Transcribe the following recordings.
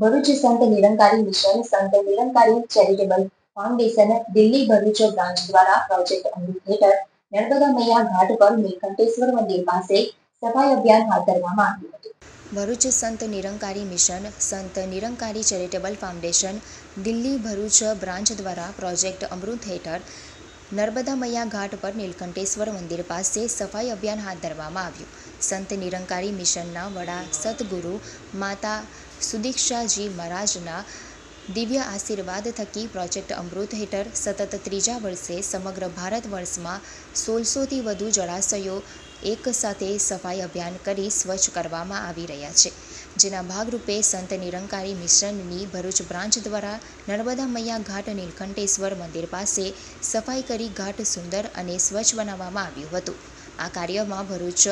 Bharuch Sant Nirankari mission, Sant Nirankari charitable foundation, Delhi Bharuch branch દ્વારા project Amrit હેઠળ નર્મદા મૈયા ઘાટ પર નીલકંઠેશ્વર મંદિર પાસે સફાઈ અભિયાન હાથ ધરવામાં આવ્યું હતું. Bharuch Sant Nirankari mission, Sant Nirankari charitable foundation, Delhi Bharuch branch દ્વારા પ્રોજેક્ટ અમૃત હેઠળ નર્મદા મૈયા ઘાટ પર નીલકંઠેશ્વર મંદિર પાસે સફાઈ અભિયાન હાથ ધરવામાં આવ્યું. સંત નિરંકારી મિશનના વડા સતગુરુ માતા સુદીક્ષાજી મહારાજના દિવ્ય આશીર્વાદ થકી પ્રોજેક્ટ અમૃત હેઠળ સતત ત્રીજા વર્ષે સમગ્ર ભારત વર્ષમાં સોળસોથી વધુ જળાશયો એક સાથે સફાઈ અભિયાન કરી સ્વચ્છ કરવામાં આવી રહ્યા છે. જેના ભાગરૂપે સંત નિરંકારી મિશનની ભરૂચ બ્રાન્ચ દ્વારા નર્મદા મૈયા ઘાટ નીલકંઠેશ્વર મંદિર પાસે સફાઈ કરી ઘાટ સુંદર અને સ્વચ્છ બનાવવામાં આવ્યું હતું. આ કાર્યમાં ભરૂચ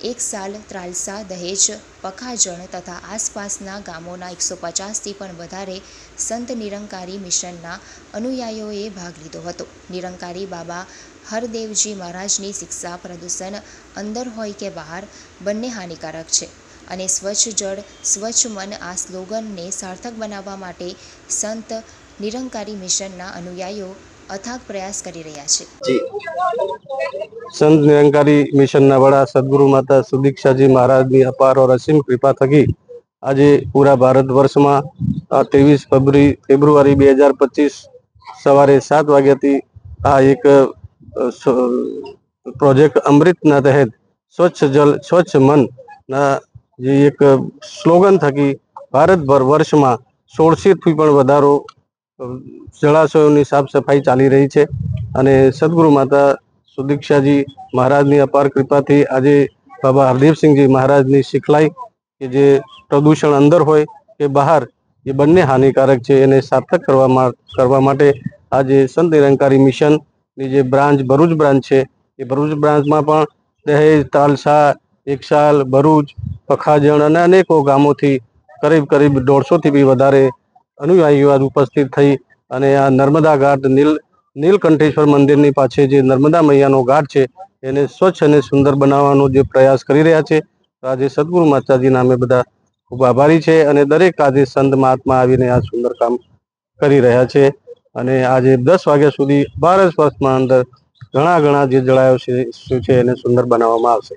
એક સાલ ત્રાલસા, દહેજ, પખાજણ તથા આસપાસના ગામોના એકસો પચાસથી પણ વધારે સંત નિરંકારી મિશનના અનુયાયીઓએ ભાગ લીધો હતો. નિરંકારી બાબા હરદેવજી મહારાજની શિક્ષા પ્રદૂષણ અંદર હોય કે બહાર બંને હાનિકારક છે અને સ્વચ્છ જળ, સ્વચ્છ મન આ સ્લોગનને સાર્થક બનાવવા માટે સંત નિરંકારી મિશનના અનુયાયીઓ અથાગ પ્રયાસ કરી રહ્યા છે. સંત નિરંકારી મિશનના વડા સદગુરુ માતા સુદીક્ષાજી મહારાજની અપાર और અસીમ કૃપા થકી આજે પૂરા ભારત વર્ષમાં ત્રેવીસ ફેબ્રુઆરી બે હજાર પચીસ સવારે સાત વાગ્યાથી આ એક પ્રોજેક્ટ અમૃતના તહેત સ્વચ્છ જલ, સ્વચ્છ મન ના જે એક સ્લોગન થકી ભારતભર વર્ષમાં સોળસીથી પણ વધારો જળાશયોની સાફ સફાઈ ચાલી રહી છે અને સદગુરુ માતા સુદીક્ષાજી મહારાજની અપાર કૃપાથી આજે બાબા હરદેવસિંહજી મહારાજની શીખલાઈ કે જે પ્રદૂષણ અંદર હોય કે બહાર, એ બંને હાનિકારક છે. એને સાર્થક કરવા કરવા માટે આજે સંત નિરંકારી મિશનની જે બ્રાન્ચ ભરૂચ બ્રાન્ચ છે, એ ભરૂચ બ્રાન્ચમાં પણ દહેજ, તાલસા, એકસાલ, ભરૂચ, પખાજણ અને અનેકો ગામોથી કરીબ કરીબ દોઢસોથી બી વધારે અનુયાયીઓ ઉપસ્થિત થઈ અને આ નર્મદા ઘાટ નીલ નીલકંઠેશ્વર મંદિરની પાછળ જે નર્મદા મૈયાનો ઘાટ છે, એને સ્વચ્છ અને સુંદર બનાવવાનો જે પ્રયાસ કરી રહ્યા છે આજે સદગુરુ માતાજીના અમે બધા ખૂબ આભારી છે અને દરેક આજે સંત મહાત્મા આવીને આ સુંદર કામ કરી રહ્યા છે. અને આજે દસ વાગ્યા સુધી ભારત વર્ષમાં અંદર ઘણા ઘણા જે જળાયો છે છે, એને સુંદર બનાવવામાં આવશે.